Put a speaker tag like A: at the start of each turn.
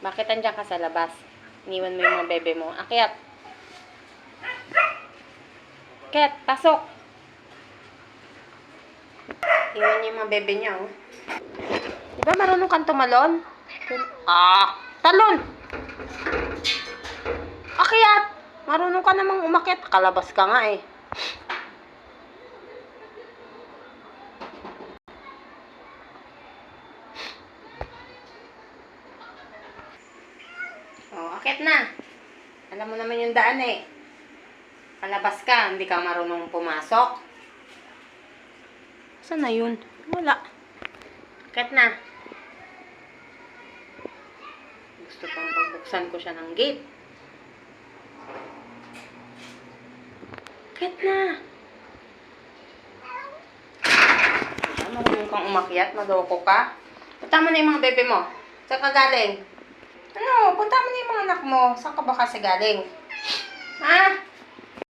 A: Bakit andyan ka sa labas? Iniwan mo yung mga bebe mo. Akyat. Akyat, pasok. Iwan niya yung mga bebe niya, oh. Di ba marunong kang tumalon? Ah, talon! Akyat! Marunong ka namang umakyat. Kalabas ka nga eh. Akit na. Alam mo naman yung daan eh. Palabas ka, hindi ka marunong pumasok. Saan na yun? Wala. Akit na. Gusto pang pagbuksan ko siya ng gate. Akit na. Marunong kang umakyat, maloko ka. Mo na yung mga bebe mo. Saan ka galing? Ano? Punta mo na yung mga anak mo. Saan ka ba kasi galing? Ha?